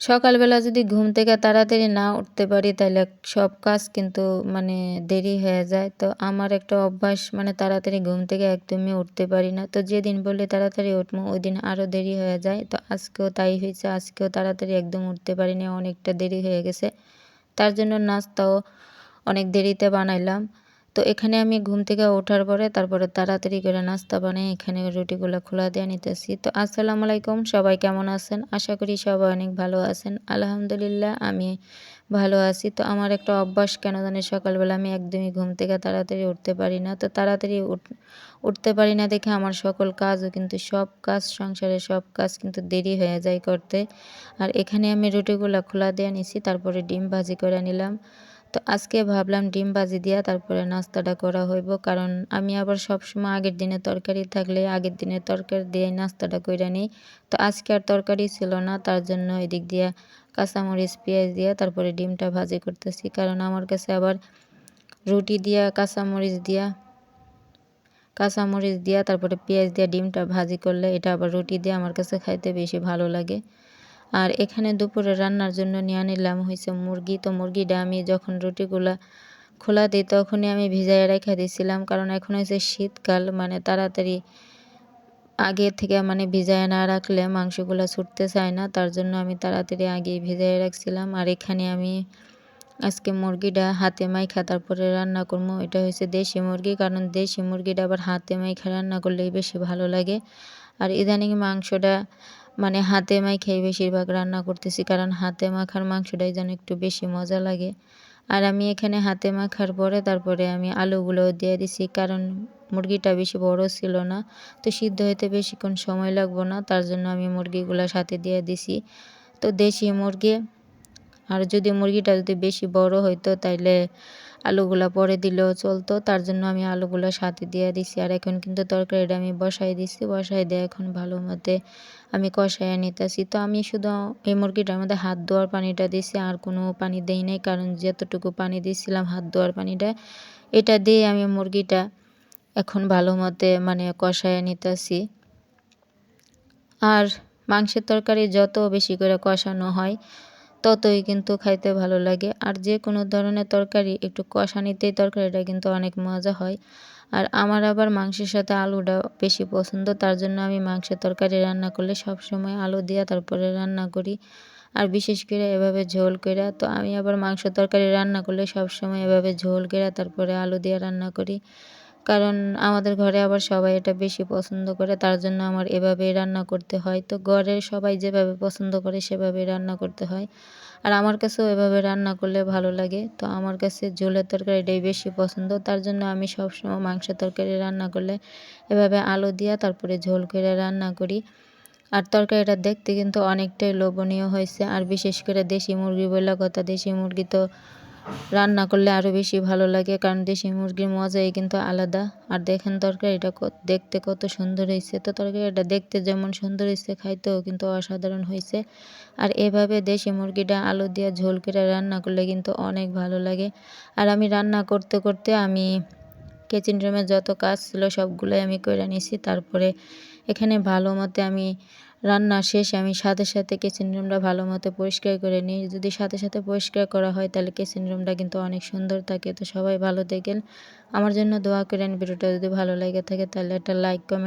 সকালবেলা যদি ঘুম থেকে তাড়াতাড়ি না উঠতে পারি, তাহলে সব কাজ কিন্তু মানে দেরি হয়ে যায়। তো আমার একটা অভ্যাস মানে তাড়াতাড়ি ঘুম থেকে একদমই উঠতে পারি না। তো যেদিন বললে তাড়াতাড়ি উঠবো, ওই দিন আরও দেরি হয়ে যায়। তো আজকেও তাই হয়েছে, আজকেও তাড়াতাড়ি একদম উঠতে পারিনি, অনেকটা দেরি হয়ে গেছে। তার জন্য নাস্তাও অনেক দেরিতে বানাইলাম। তো এখানে আমি ঘুম থেকে ওঠার পরে তারপরে তাড়াতাড়ি করে নাস্তা বানিয়ে এখানে রুটিগুলো খোলা দিয়ে নিতেছি। তো আসসালামু আলাইকুম, সবাই কেমন আছেন? আশা করি সবাই অনেক ভালো আছেন। আলহামদুলিল্লাহ, আমি ভালো আছি। তো আমার একটা অভ্যাস, কেন জানি সকালবেলা আমি একদমই ঘুম থেকে তাড়াতাড়ি উঠতে পারি না। তো তাড়াতাড়ি উঠতে পারি না দেখে আমার সকল কাজও কিন্তু সব কাজ সংসারে সব কাজ কিন্তু দেরি হয়ে যায় করতে। আর এখানে আমি রুটিগুলো খোলা দিয়ে নিছি, তারপরে ডিম ভাজি করে নিলাম। তো আজকে ভাবলাম ডিম ভাজি দিয়া তারপরে নাস্তাটা করা হইব। কারণ আমি আবার সবসময় আগের দিনে তরকারি থাকলে আগের দিনে তরকারি দিয়ে নাস্তাটা করে নিই। তো আজকে আর তরকারি ছিল না, তার জন্য এদিক দিয়া কাঁচামরিচ, পেঁয়াজ দিয়া তারপরে ডিমটা ভাজি করতেছি। কারণ আমার কাছে আবার রুটি দিয়া, কাঁচামরিচ দিয়া কাঁচামরিচ দিয়া তারপরে পেঁয়াজ দিয়া ডিমটা ভাজি করলে এটা আবার রুটি দিয়ে আমার কাছে খাইতে বেশি ভালো লাগে। আর এখানে দুপুরে রান্নার জন্য নিয়ে নিলাম হয়েছে মুরগি। তো মুরগিটা আমি যখন রুটিগুলা খোলা দিই, তখনই আমি ভিজাই রেখে দিয়েছিলাম কারণ এখন হয়েছে শীতকাল মানে তাড়াতাড়ি আগে থেকে মানে ভিজায় না রাখলে মাংসগুলো ছুটতে চায় না। তার জন্য আমি তাড়াতাড়ি আগে ভিজাই রাখছিলাম। আর এখানে আমি আজকে মুরগিটা হাতে মাইখা তারপরে রান্না করব। এটা হয়েছে দেশি মুরগি, কারণ দেশি মুরগিটা আবার হাতে মাইখা রান্না করলেই বেশি ভালো লাগে। আর ইদানিং মাংসটা মানে হাতে মাখাই বেশিরভাগ রান্না করতেছি, কারণ হাতে মাখার মাংসটাই যেন একটু বেশি মজা লাগে। আর আমি এখানে হাতে মাখার পরে তারপরে আমি আলুগুলো দিয়ে দিছি, কারণ মুরগিটা বেশি বড় ছিল না, তো সিদ্ধ হইতে বেশিক্ষণ সময় লাগবো না, তার জন্য আমি মুরগিগুলো সাথে দিয়ে দিছি। তো দেশি মুরগি, আর যদি মুরগিটা যদি বেশি বড় হইতো তাইলে আলুগুলা পরে দিলেও চলতো, তার জন্য আমি আলুগুলো সাথে দিয়ে দিছি। আর এখন কিন্তু তরকারিটা আমি বসাই দিছি, বসাই দিয়ে এখন ভালো মতে আমি কষাইয়া নিতেছি। তো আমি শুধু এই মুরগিটার মধ্যে হাত ধোয়ার পানিটা দিছি, আর কোনো পানি দেই নাই, কারণ যতটুকু পানি দিয়েছিলাম হাত ধোয়ার পানিটা, এটা দিয়ে আমি মুরগিটা এখন ভালো মতে মানে কষাইয়া নিতেছি। আর মাংসের তরকারি যত বেশি করে কষানো হয় ততই কিন্তু খাইতে ভালো লাগে। আর যে কোনো ধরনের তরকারি, একটু কষানিতেই তরকারিটা কিন্তু অনেক মজা হয়। আর আমার আবার মাংসের সাথে আলুটা বেশি পছন্দ, তার জন্য আমি মাংসের তরকারি রান্না করলে সব সময় আলু দিয়া তারপরে রান্না করি। আর বিশেষ করে এভাবে ঝোল করে, তো আমি আবার মাংস তরকারি রান্না করলে সব সময় এভাবে ঝোল করে তারপরে আলু দিয়ে রান্না করি। কারণ আমাদের ঘরে আবার সবাই এটা বেশি পছন্দ করে, তার জন্য আমার এভাবেই রান্না করতে হয়। তো ঘরের সবাই যেভাবে পছন্দ করে সেভাবে রান্না করতে হয়। আর আমার কাছেও এভাবে রান্না করলে ভালো লাগে। তো আমার কাছে ঝোলের তরকারিটাই বেশি পছন্দ। তার জন্য আমি সবসময় মাংস তরকারি রান্না করলে এভাবে আলু দিয়া তারপরে ঝোল করে রান্না করি। আর তরকারিটা দেখতে কিন্তু অনেকটাই লোভনীয় হয়েছে। আর বিশেষ করে দেশি মুরগি বলে কথা দেশি মুরগি তো রান্না করলে আরও বেশি ভালো লাগে, কারণ দেশি মুরগির মজাই কিন্তু আলাদা। আর দেখেন তরকারিটা দেখতে কত সুন্দর হয়েছে। তো তরকারিটা দেখতে যেমন সুন্দর হয়েছে, খাইতেও কিন্তু অসাধারণ হয়েছে। আর এভাবে দেশি মুরগিটা আলু দিয়ে ঝোল করে রান্না করলে কিন্তু অনেক ভালো লাগে। আর আমি রান্না করতে করতে আমি কিচেন রুমে যত কাজ ছিল সবগুলোই আমি করে নিয়েছি। তারপরে এখানে ভালো মতে আমি রান্না শেষ আমি সাথে সাথে কিচেন রুমটা ভালো মতো পরিষ্কার করে নিই। যদি সাথে সাথে পরিষ্কার করা হয় তাহলে কিচেন রুমটা কিন্তু অনেক সুন্দর থাকে। তো সবাই ভালো দেখেন আমার জন্য দোয়া করেন। ভিডিওটা যদি ভালো লাগে থাকে তাহলে একটা লাইক কমেন্ট